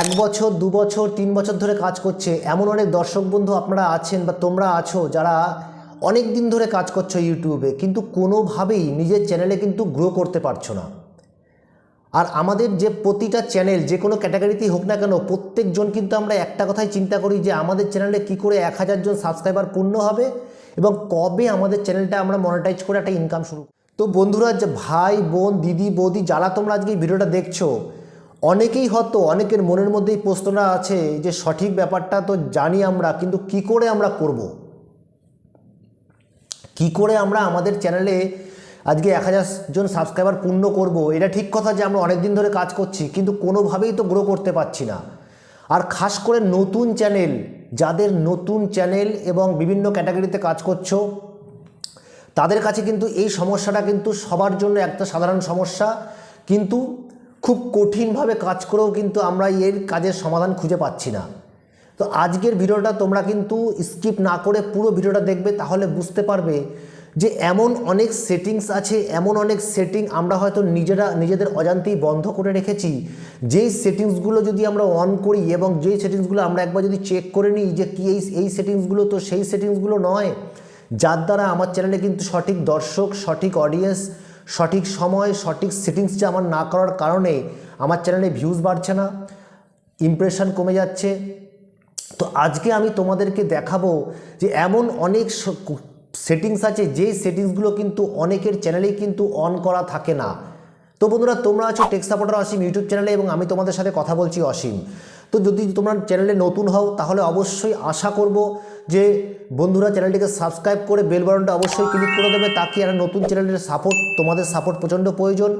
এক বছর, দু বছর, তিন বছর ধরে কাজ করছে। এমন অনেক দর্শক বন্ধু আপনারা আছেন বা তোমরা আছো যারা অনেক দিন ধরে কাজ করছ ইউটিউবে, কিন্তু কোনোভাবেই নিজের চ্যানেলে কিন্তু গ্রো করতে পারছ না। আর আমাদের যে প্রতিটা চ্যানেল, যে কোনো ক্যাটাগরিতেই হোক না কেন, প্রত্যেকজন কিন্তু আমরা একটা কথাই চিন্তা করি যে আমাদের চ্যানেলে কি করে এক হাজার জন সাবস্ক্রাইবার পূর্ণ হবে এবং কবে আমাদের চ্যানেলটা আমরা মনিটাইজ করে একটা ইনকাম শুরু তো বন্ধুরা, যে ভাই, বোন, দিদি, বৌদি, যারা তোমরা আজকে এই ভিডিওটা দেখছ অনেকেই হয়তো অনেকের মনের মধ্যেই প্রশ্নটা আছে যে সঠিক ব্যাপারটা তো জানি আমরা, কিন্তু কি করে আমরা করব। কি করে আমরা আমাদের চ্যানেলে আজকে এক হাজার জন সাবস্ক্রাইবার পূর্ণ করব? এটা ঠিক কথা যে আমরা অনেক দিন ধরে কাজ করছি, কিন্তু কোনোভাবেই তো গ্রো করতে পারছি না। আর খাস করে নতুন চ্যানেল যাদের নতুন চ্যানেল এবং বিভিন্ন ক্যাটাগরিতে কাজ করছ, তাদের কাছে কিন্তু এই সমস্যাটা কিন্তু সবার জন্য একটা সাধারণ সমস্যা। কিন্তু খুব কঠিনভাবে কাজ করেও কিন্তু আমরা এর কাজের সমাধান খুঁজে পাচ্ছি না। তো আজকের ভিডিওটা তোমরা কিন্তু স্কিপ না করে পুরো ভিডিওটা দেখবে, তাহলে বুঝতে পারবে যে এমন অনেক সেটিংস আছে, এমন অনেক সেটিং আমরা হয়তো নিজেরা, নিজেদের অজান্তেই বন্ধ করে রেখেছি। যেই সেটিংসগুলো যদি আমরা অন করি এবং যেই সেটিংসগুলো আমরা একবার যদি চেক করে নিই যে কি এই এই সেটিংসগুলো তো সেই সেটিংসগুলো নয়, যার দ্বারা আমার চ্যানেলে কিন্তু সঠিক দর্শক, সঠিক অডিয়েন্স সঠিক সময়, সঠিক সেটিংস যে আমার না করার কারণে আমার চ্যানেলে ভিউজ বাড়ছে না ইমপ্রেশন কমে যাচ্ছে। তো আজকে আমি তোমাদেরকে দেখাবো যে এমন অনেক সেটিংস আছে, যেই সেটিংসগুলো কিন্তু অনেকের চ্যানেলেই কিন্তু অন করা থাকে না। তো বন্ধুরা, তোমরা আছো টেক সাপোর্টার অসীম ইউটিউব চ্যানেলে এবং আমি তোমাদের সাথে কথা বলছি অসীম তো যদি তোমরা চ্যানেলে নতুন হও, তাহলে অবশ্যই আশা করব যে বন্ধুরা চ্যানেলটিকে সাবস্ক্রাইব করে বেল বাটনটা অবশ্যই ক্লিক করে দেবে তাকে একটা নতুন চ্যানেলের সাপোর্ট তোমাদের সাপোর্ট প্রচণ্ড প্রয়োজন।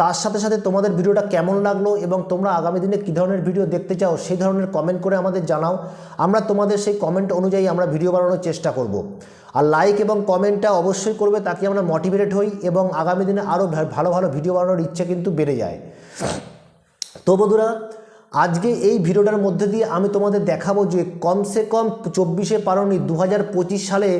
তার সাথে সাথে তোমাদের ভিডিওটা কেমন লাগল এবং তোমরা আগামী দিনে কী ধরনের ভিডিও দেখতে চাও, সেই ধরনের কমেন্ট করে আমাদের জানাও। আমরা তোমাদের সেই কমেন্ট অনুযায়ী আমরা ভিডিও বানানোর চেষ্টা করব। আর লাইক এবং কমেন্টটা অবশ্যই করবে, তাকে আমরা মোটিভেটেড হই এবং আগামী দিনে আরও ভালো ভালো ভিডিও বানানোর ইচ্ছে কিন্তু বেড়ে যায়। তো বন্ধুরা আজকে এই ভিডিওটার মধ্যে দিয়ে আমি তোমাদের দেখাবো যে কমসে কম চব্বিশে পারনি দু সালে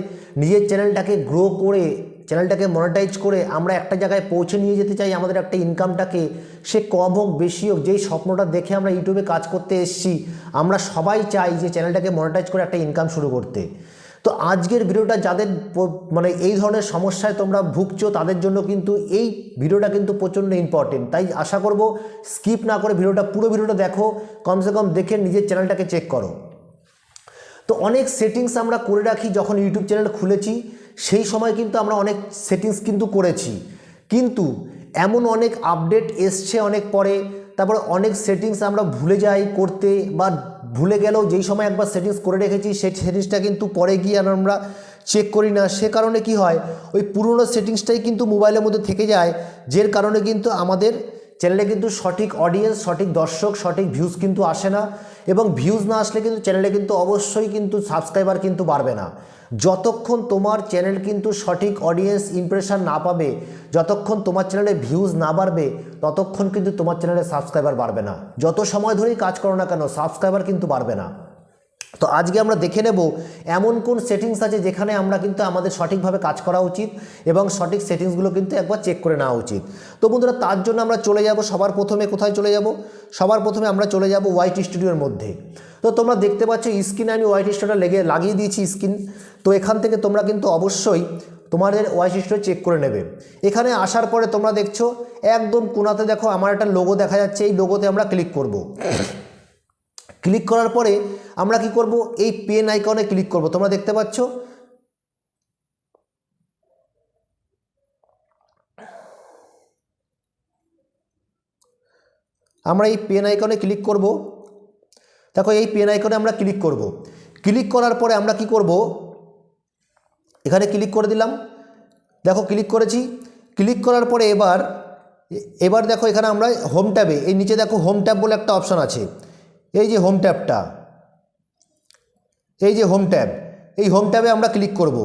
নিজের চ্যানেলটাকে গ্রো করে, চ্যানেলটাকে মনিটাইজ করে আমরা একটা জায়গায় পৌঁছে নিয়ে যেতে চাই, আমাদের একটা ইনকামটাকে সে কম হোক, বেশি হোক, যেই স্বপ্নটা দেখে আমরা ইউটিউবে কাজ করতে এসেছি, আমরা সবাই চাই যে চ্যানেলটাকে মনিটাইজ করে একটা ইনকাম শুরু করতে। তো আজকের ভিডিওটা যাদের মানে এই ধরনের সমস্যায় তোমরা ভুগছো, তাদের জন্য কিন্তু এই ভিডিওটা কিন্তু প্রচণ্ড ইম্পর্টেন্ট তাই আশা করব স্কিপ না করে ভিডিওটা, পুরো ভিডিওটা দেখো, কমসে কম দেখে নিজের চ্যানেলটাকে চেক করো। তো অনেক সেটিংস আমরা করে রাখি, যখন ইউটিউব চ্যানেল খুলেছি, সেই সময় কিন্তু আমরা অনেক সেটিংস কিন্তু করেছি। কিন্তু এমন অনেক আপডেট এসছে অনেক পরে, তারপরে অনেক সেটিংস আমরা ভুলে যাই করতে বা ভুলে গেলেও যেই সময় একবার সেটিংস করে রেখেছি সেই সেটিংসটা কিন্তু পরে গিয়ে আর আমরা চেক করি না। সে কারণে কি হয়? ওই পুরনো সেটিংসটাই কিন্তু মোবাইলের মধ্যে থেকে যায়, যের কারণে কিন্তু আমাদের চ্যানেলে কিন্তু সঠিক অডিয়েন্স সঠিক দর্শক, সঠিক ভিউজ কিন্তু আসে না এবং ভিউজ না আসলে কিন্তু চ্যানেলে কিন্তু অবশ্যই কিন্তু সাবস্ক্রাইবার কিন্তু বাড়বে না। যতক্ষণ তোমার চ্যানেল কিন্তু সঠিক অডিয়েন্স ইমপ্রেশন না পাবে, যতক্ষণ তোমার চ্যানেলে ভিউজ না বাড়বে, ততক্ষণ কিন্তু তোমার চ্যানেলে সাবস্ক্রাইবার বাড়বে না। যত সময় ধরেই কাজ করো না কেন সাবস্ক্রাইবার কিন্তু বাড়বে না। তো আজকে আমরা দেখে নেব এমন কোন সেটিংস আছে যেখানে আমরা কিন্তু আমাদের সঠিকভাবে কাজ করা উচিত এবং সঠিক সেটিংসগুলো কিন্তু একবার চেক করে নেওয়া উচিত। তো বন্ধুরা, তার জন্য আমরা চলে যাব, সবার প্রথমে কোথায় চলে যাব? সবার প্রথমে আমরা চলে যাব হোয়াইট স্টুডিওর মধ্যে। তো তোমরা দেখতে পাচ্ছ, স্ক্রিনে আমি হোয়াইট স্টুডিওটা লেগে, লাগিয়ে দিয়েছি স্ক্রিন। তো এখান থেকে তোমরা কিন্তু অবশ্যই তোমাদের ওয়াইস স্টোর চেক করে নেবে। এখানে আসার পরে তোমরা দেখছ, একদম কোনাতে দেখো, আমার একটা লোগো দেখা যাচ্ছে, এই লোগোতে আমরা ক্লিক করব। ক্লিক করার পরে আমরা কি করব? এই পেন আইকনে ক্লিক করব। তোমরা দেখতে পাচ্ছ? আমরা এই পেন আইকনে ক্লিক করব। দেখো, এই পেন আইকনে আমরা ক্লিক করব। ক্লিক করার পরে আমরা কি করব? এখানে ক্লিক করে দিলাম। দেখো, ক্লিক করেছি। ক্লিক করার পরে এবার এবার দেখো, এখানে আমরা হোম ট্যাবে, এই নিচে দেখো হোম ট্যাব বলে একটা অপশান আছে। এই যে হোম ট্যাবটা এই যে হোম ট্যাব এই হোম ট্যাবে আমরা ক্লিক করব।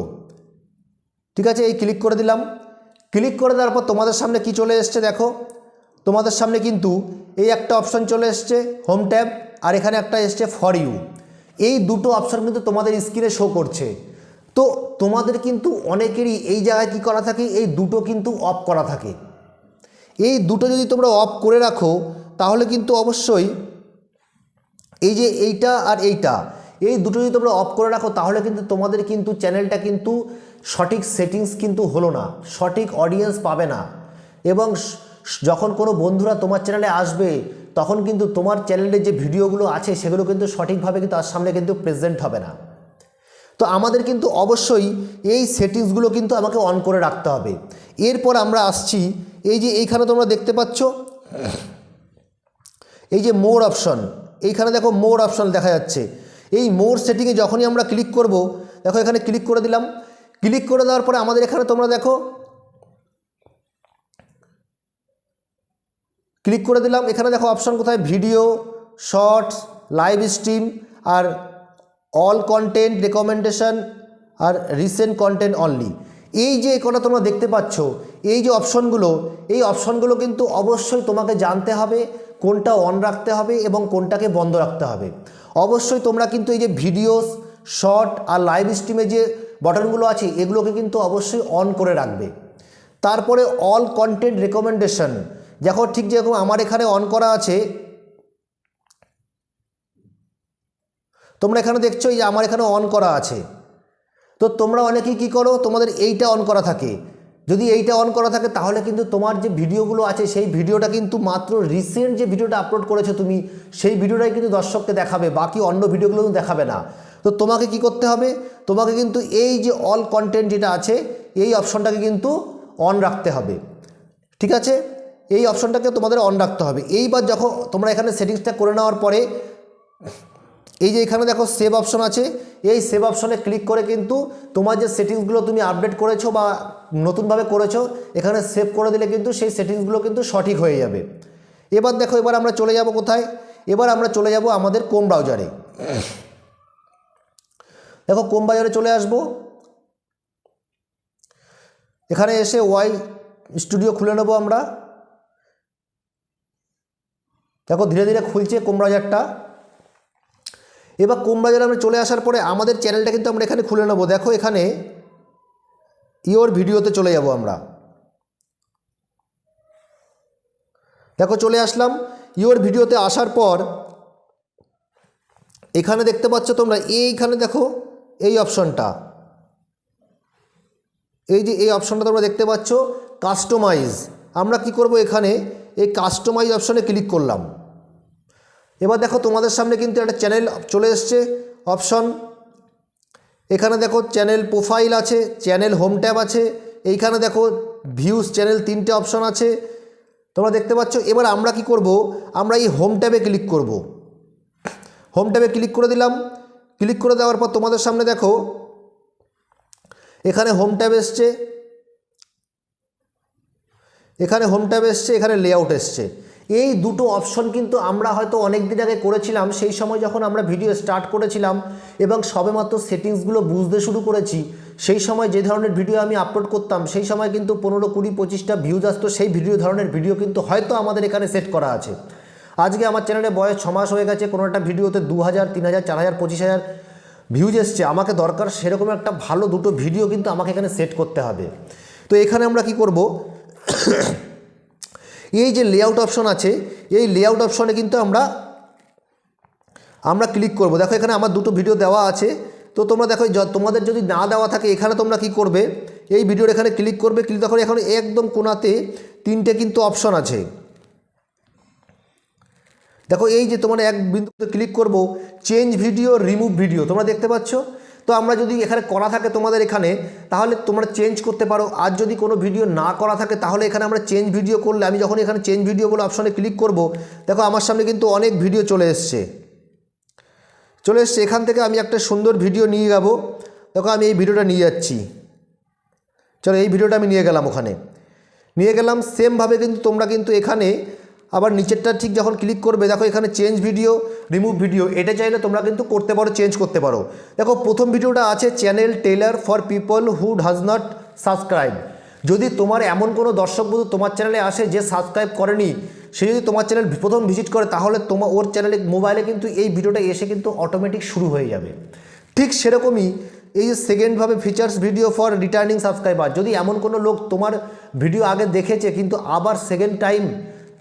ঠিক আছে? এই ক্লিক করে দিলাম। ক্লিক করে দেওয়ার পর তোমাদের সামনে কি চলে এসছে দেখো? তোমাদের সামনে কিন্তু এই একটা অপশান চলে এসছে হোম ট্যাব আর এখানে একটা এসছে ফর ইউ এই দুটো অপশান কিন্তু তোমাদের স্ক্রিনে শো করছে। তো তোমাদের কিন্তু অনেকেরই এই জায়গায় কি করা থাকে? এই দুটো কিন্তু অফ করা থাকে। এই দুটো যদি তোমরা অফ করে রাখো, তাহলে কিন্তু অবশ্যই এই যে এইটা আর এইটা, এই দুটো যদি তোমরা অফ করে রাখো, তাহলে কিন্তু তোমাদের কিন্তু চ্যানেলটা কিন্তু সঠিক সেটিংস কিন্তু হলো না, সঠিক অডিয়েন্স পাবে না। এবং যখন কোনো বন্ধুরা তোমার চ্যানেলে আসবে, তখন কিন্তু তোমার চ্যানেলে যে ভিডিওগুলো আছে, সেগুলো কিন্তু সঠিকভাবে কিন্তু তার সামনে কিন্তু প্রেজেন্ট হবে না। তো আমাদের কিন্তু অবশ্যই এই সেটিংসগুলো কিন্তু আমাকে অন করে রাখতে হবে। এরপর আমরা আসছি, এই যে এইখানে তোমরা দেখতে পাচ্ছ, এই যে মোর অপশন এইখানে দেখো মোর অপশন দেখা যাচ্ছে। এই মোর সেটিংয়ে যখনই আমরা ক্লিক করব, দেখো এখানে ক্লিক করে দিলাম। ক্লিক করে দেওয়ার পরে আমাদের এখানে তোমরা দেখো ক্লিক করে দিলাম। এখানে দেখো অপশন কোথায়? ভিডিও শর্টস লাইভ স্ট্রিম আর অল কন্টেন্ট রেকমেন্ডেশন আর রিসেন্ট কন্টেন্ট অনলি এই যে কটা তোমরা দেখতে পাচ্ছ, এই যে অপশনগুলো এই অপশনগুলো কিন্তু অবশ্যই তোমাকে জানতে হবে। কোনটা অন রাখতে হবে এবং কোনটাকে বন্ধ রাখতে হবে। অবশ্যই তোমরা কিন্তু এই যে ভিডিওস শর্ট আর লাইভ স্ট্রিমে যে বটনগুলো আছে, এগুলোকে কিন্তু অবশ্যই অন করে রাখবে। তারপরে অল কন্টেন্ট রেকমেন্ডেশন দেখো ঠিক যেরকম আমার এখানে অন করা আছে। তোমরা এখানে দেখছ এই আমার এখানে অন করা আছে। তো তোমরা অনেকেই কী করো? তোমাদের এইটা অন করা থাকে। যদি এইটা অন করা থাকে, তাহলে কিন্তু তোমার যে ভিডিওগুলো আছে, সেই ভিডিওটা কিন্তু মাত্র রিসেন্ট যে ভিডিওটা আপলোড করেছ তুমি, সেই ভিডিওটাই কিন্তু দর্শককে দেখাবে, বাকি অন্য ভিডিওগুলো কিন্তু দেখাবে না। তো তোমাকে কি করতে হবে? তোমাকে কিন্তু এই যে অল কন্টেন্ট যেটা আছে, এই অপশনটাকে কিন্তু অন রাখতে হবে। ঠিক আছে? এই অপশনটাকে তোমাদের অন রাখতে হবে। এইবার যখন তোমরা এখানে সেটিংসটা করে নেওয়ার পরে এই যে এখানে দেখো সেভ অপশন আছে, এই সেভ অপশনে ক্লিক করে কিন্তু তোমার যে সেটিংসগুলো তুমি আপডেট করেছ বা নতুনভাবে করেছ, এখানে সেভ করে দিলে কিন্তু সেই সেটিংসগুলো কিন্তু সঠিক হয়ে যাবে। এবার দেখো, এবার আমরা চলে যাব কোথায়? এবার আমরা চলে যাব আমাদের কোম ব্রাউজারে দেখো কোম ব্রাউজারে চলে আসব। এখানে এসে ওয়াই স্টুডিও খুলে নেব আমরা। দেখো, ধীরে ধীরে খুলছে কোম ব্রাউজারটা এবার কোম বাজারে আমরা চলে আসার পরে আমাদের চ্যানেলটা কিন্তু আমরা এখানে খুলে নেব। দেখো এখানে ইওর ভিডিওতে চলে যাব আমরা। দেখো চলে আসলাম। ইওর ভিডিওতে আসার পর এখানে দেখতে পাচ্ছ তোমরা, এইখানে দেখো এই অপশনটা। এই যে এই অপশনটা তোমরা দেখতে পাচ্ছ কাস্টমাইজ আমরা কি করব এখানে, এই কাস্টমাইজ অপশনে ক্লিক করলাম। এবার দেখো তোমাদের সামনে কিন্তু একটা চ্যানেল চলে এসছে অপশন এখানে দেখো চ্যানেল প্রোফাইল আছে চ্যানেল হোম ট্যাব আছে, এইখানে দেখো ভিউজ চ্যানেল তিনটে অপশন আছে। তোমরা দেখতে পাচ্ছ, এবার আমরা কি করব? আমরা এই হোম ট্যাবে ক্লিক করব। হোম ট্যাবে ক্লিক করে দিলাম ক্লিক করে দেওয়ার পর তোমাদের সামনে দেখো, এখানে হোম ট্যাব এসছে। এখানে হোম ট্যাব এসছে, এখানে লেআউট এসছে। এই দুটো অপশন কিন্তু আমরা হয়তো অনেক দিন আগে করেছিলাম, সেই সময় যখন আমরা ভিডিও স্টার্ট করেছিলাম এবং সবেমাত্র সেটিংসগুলো বুঝতে শুরু করেছি, সেই সময় যে ধরনের ভিডিও আমি আপলোড করতাম, সেই সময় কিন্তু পনেরো কুড়ি পঁচিশটা ভিউজ আসতো, সেই ভিডিও ধরনের ভিডিও কিন্তু হয়তো আমাদের এখানে সেট করা আছে। আজকে আমার চ্যানেলে বয়স ছ মাস হয়ে গেছে, কোনো একটা ভিডিওতে দু হাজার, তিন হাজার, চার হাজার, পঁচিশ হাজার ভিউজ এসছে, আমাকে দরকার সেরকম একটা ভালো দুটো ভিডিও কিন্তু আমাকে এখানে সেট করতে হবে। তো এখানে আমরা কি করব? এই যে লেআউট অপশন আছে, এই লেআউট অপশনে কিন্তু আমরা আমরা ক্লিক করব। দেখো এখানে আমার দুটো ভিডিও দেওয়া আছে। তো তোমরা দেখো তোমাদের যদি না দেওয়া থাকে, এখানে তোমরা কি করবে? এই ভিডিওর এখানে ক্লিক করবে ক্লিক দেখো এখানে একদম কোনাতে তিনটে কিন্তু অপশন আছে। দেখো এই যে তোমার এক বিন্দুতে ক্লিক করব চেঞ্জ ভিডিও রিমুভ ভিডিও তোমরা দেখতে পাচ্ছ? তো আমরা যদি এখানে করা থাকে তোমাদের এখানে, তাহলে তোমরা চেঞ্জ করতে পারো। আর যদি কোনো ভিডিও না করা থাকে, তাহলে এখানে আমরা চেঞ্জ ভিডিও করলে, আমি যখন এখানে চেঞ্জ ভিডিও বলে অপশনে ক্লিক করব, দেখো আমার সামনে কিন্তু অনেক ভিডিও চলে এসছে। চলে এসছে, এখান থেকে আমি একটা সুন্দর ভিডিও নিয়ে যাব। দেখো আমি এই ভিডিওটা নিয়ে যাচ্ছি। চলো এই ভিডিওটা আমি নিয়ে গেলাম ওখানে। নিয়ে গেলাম সেমভাবে কিন্তু তোমরা কিন্তু এখানে আবার নিচেরটা ঠিক যখন ক্লিক করবে, দেখো এখানে চেঞ্জ ভিডিও রিমুভ ভিডিও এটা চাইলে তোমরা কিন্তু করতে পারো চেঞ্জ করতে পারো। দেখো প্রথম ভিডিওটা আছে channel trailer for people who does not subscribe যদি তোমার এমন কোনো দর্শক বন্ধু তোমার চ্যানেলে আসে যে সাবস্ক্রাইব করেনি, সে যদি তোমার চ্যানেল প্রথম ভিজিট করে, তাহলে তোমার ওর চ্যানেলে মোবাইলে কিন্তু এই ভিডিওটা এসে কিন্তু অটোমেটিক শুরু হয়ে যাবে। ঠিক সেরকমই এই যে সেকেন্ডভাবে features video for returning subscriber যদি এমন কোনো লোক তোমার ভিডিও আগে দেখেছে, কিন্তু আবার সেকেন্ড টাইম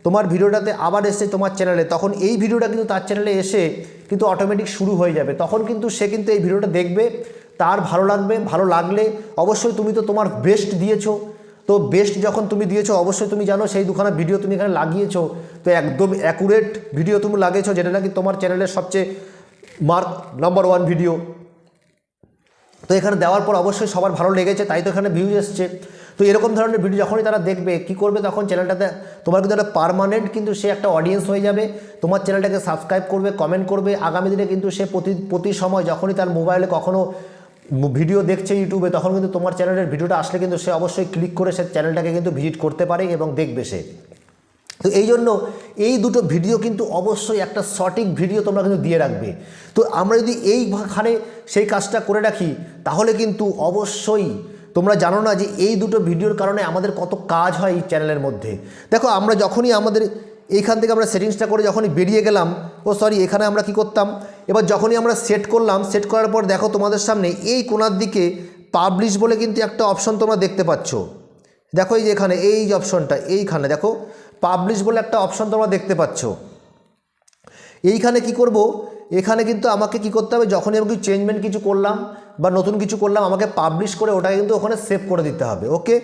তোমার ভিডিওটাতে আবার এসে তোমার চ্যানেলে তখন এই ভিডিওটা কিন্তু তার চ্যানেলে এসে কিন্তু অটোমেটিক শুরু হয়ে যাবে। তখন কিন্তু সে কিন্তু এই ভিডিওটা দেখবে, তার ভালো লাগবে, ভালো লাগলে অবশ্যই তুমি তো তোমার বেস্ট দিয়েছ। তো বেস্ট যখন তুমি দিয়েছ, অবশ্যই তুমি জানো সেই দুখানা ভিডিও তুমি এখানে লাগিয়েছো। তো একদম অ্যাকুরেট ভিডিও তুমি লাগিয়েছো, যেটা নাকি তোমার চ্যানেলের সবচেয়ে মার্ক নাম্বার ওয়ান ভিডিও তো এখানে দেওয়ার পর অবশ্যই সবার ভালো লেগেছে, তাই তো এখানে ভিউজ এসছে। তো এরকম ধরনের ভিডিও যখনই তারা দেখবে, কি করবে তখন চ্যানেলটাতে তোমার কিন্তু একটা পারমানেন্ট কিন্তু সে একটা অডিয়েন্স হয়ে যাবে। তোমার চ্যানেলটাকে সাবস্ক্রাইব করবে কমেন্ট করবে। আগামী দিনে কিন্তু সে প্রতি প্রতি সময় যখনই তার মোবাইলে কখনো ভিডিও দেখছে ইউটিউবে তখন কিন্তু তোমার চ্যানেলের ভিডিওটা আসলে কিন্তু সে অবশ্যই ক্লিক করে সে চ্যানেলটাকে কিন্তু ভিজিট করতে পারে এবং দেখবে সে। তো এই জন্য এই দুটো ভিডিও কিন্তু অবশ্যই একটা সঠিক ভিডিও তোমরা কিন্তু দিয়ে রাখবে। তো আমরা যদি এইখানে সেই কাজটা করে রাখি, তাহলে কিন্তু অবশ্যই তোমরা জানো না যে এই দুটো ভিডিওর কারণে আমাদের কত কাজ হয় এই চ্যানেলের মধ্যে। দেখো, আমরা যখনই আমাদের এইখান থেকে আমরা সেটিংসটা করে যখনই বেরিয়ে গেলাম, ও সরি, এখানে আমরা কি করতাম? এবার যখনই আমরা সেট করলাম, সেট করার পর দেখো তোমাদের সামনে এই কোনার দিকে পাবলিশ বলে কিন্তু একটা অপশন তোমরা দেখতে পাচ্ছ। দেখো এই যে এখানে, এই যে অপশনটা এইখানে দেখো পাবলিশ বলে একটা অপশন তোমরা দেখতে পাচ্ছ। এইখানে কি করব? এখানে কিন্তু আমাকে কি করতে হবে? যখনই আমি কিছু চেঞ্জমেন্ট কিছু করলাম বা নতুন কিছু করলাম, আমাকে পাবলিশ করে ওটাকে কিন্তু ওখানে সেভ করে দিতে হবে ওকে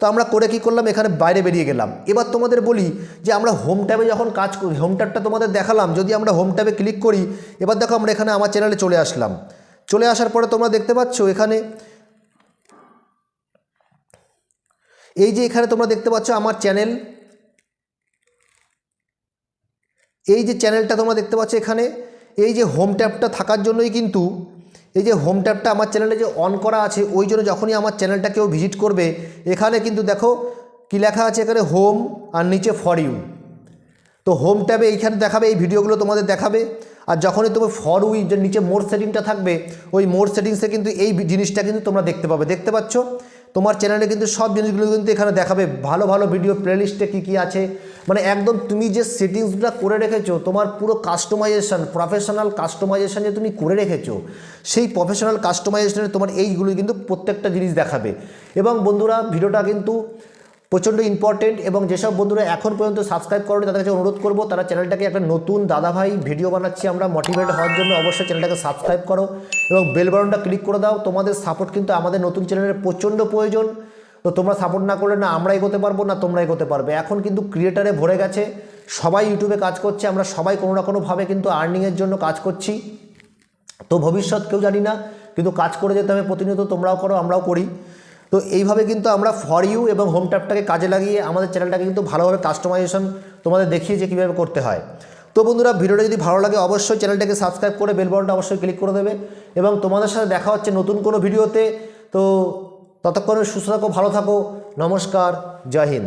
তো আমরা করে কি করলাম? এখানে বাইরে বেরিয়ে গেলাম। এবার তোমাদের বলি যে আমরা হোম ট্যাবে যখন কাজ করি হোম ট্যাবটা তোমাদের দেখালাম, যদি আমরা হোম ট্যাবে ক্লিক করি, এবার দেখো আমরা এখানে আমার চ্যানেলে চলে আসলাম। চলে আসার পরে তোমরা দেখতে পাচ্ছ এখানে এই যে এখানে তোমরা দেখতে পাচ্ছ আমার চ্যানেল এই যে চ্যানেলটা তোমরা দেখতে পাচ্ছ এখানে এই যে হোম ট্যাবটা থাকার জন্যই কিন্তু, এই যে হোম ট্যাবটা আমার চ্যানেলে যে অন করা আছে, ওই জন্য যখনই আমার চ্যানেলটা কেউ ভিজিট করবে, এখানে কিন্তু দেখো কি লেখা আছে এখানে হোম আর নিচে ফর ইউ তো হোম ট্যাবে এইখানে দেখাবে, এই ভিডিওগুলো তোমাদের দেখাবে। আর যখনই তুমি ফর উই যে নিচে মোর সেটিংটা থাকবে, ওই মোর সেটিংসে কিন্তু এই জিনিসটা কিন্তু তোমরা দেখতে পাবে। দেখতে পাচ্ছ? তোমার চ্যানেলে কিন্তু সব জিনিসগুলো কিন্তু এখানে দেখাবে। ভালো ভালো ভিডিও প্লেলিস্টে কী কী আছে? মানে একদম তুমি যে সেটিংসগুলো করে রেখেছো, তোমার পুরো কাস্টমাইজেশান প্রফেশনাল কাস্টমাইজেশান যে তুমি করে রেখেছো, সেই প্রফেশনাল কাস্টমাইজেশানে তোমার এইগুলো কিন্তু প্রত্যেকটা জিনিস দেখাবে। এবং বন্ধুরা ভিডিওটা কিন্তু প্রচণ্ড ইম্পর্টেন্ট এবং যেসব বন্ধুরা এখন পর্যন্ত সাবস্ক্রাইব করেনি তাদের কাছে অনুরোধ করব, তারা চ্যানেলটাকে একটা নতুন দাদাভাই ভিডিও বানাচ্ছি আমরা মোটিভেট হওয়ার জন্য অবশ্যই চ্যানেলটাকে সাবস্ক্রাইব করো এবং বেল বাটনটা ক্লিক করে দাও। তোমাদের সাপোর্ট কিন্তু আমাদের নতুন চ্যানেলের প্রচণ্ড প্রয়োজন। তো তোমরা সাপোর্ট না করলে না আমরা এগোতে পারব, না তোমরা এগোতে পারবে। এখন কিন্তু ক্রিয়েটারে ভরে গেছে। সবাই ইউটিউবে কাজ করছে। আমরা সবাই কোনো না কোনোভাবে কিন্তু আর্নিংয়ের জন্য কাজ করছি। তো ভবিষ্যৎ কেউ জানি না, কিন্তু কাজ করে যেতে হবে প্রতিনিয়ত তোমরাও করো, আমরাও করি। তো এইভাবে কিন্তু আমরা ফর ইউ এবং হোম ট্যাপটাকে কাজে লাগিয়ে আমাদের চ্যানেলটাকে কিন্তু ভালোভাবে কাস্টমাইজেশন তোমাদের দেখিয়ে যে কীভাবে করতে হয়। তো বন্ধুরা, ভিডিওটা যদি ভালো লাগে অবশ্যই চ্যানেলটাকে সাবস্ক্রাইব করে বেলবনটা অবশ্যই ক্লিক করে দেবে এবং তোমাদের সাথে দেখা হচ্ছে নতুন কোনো ভিডিওতে। তো ততক্ষণে সুস্থ থাকো, ভালো থাকো, নমস্কার, জয় হিন্দ।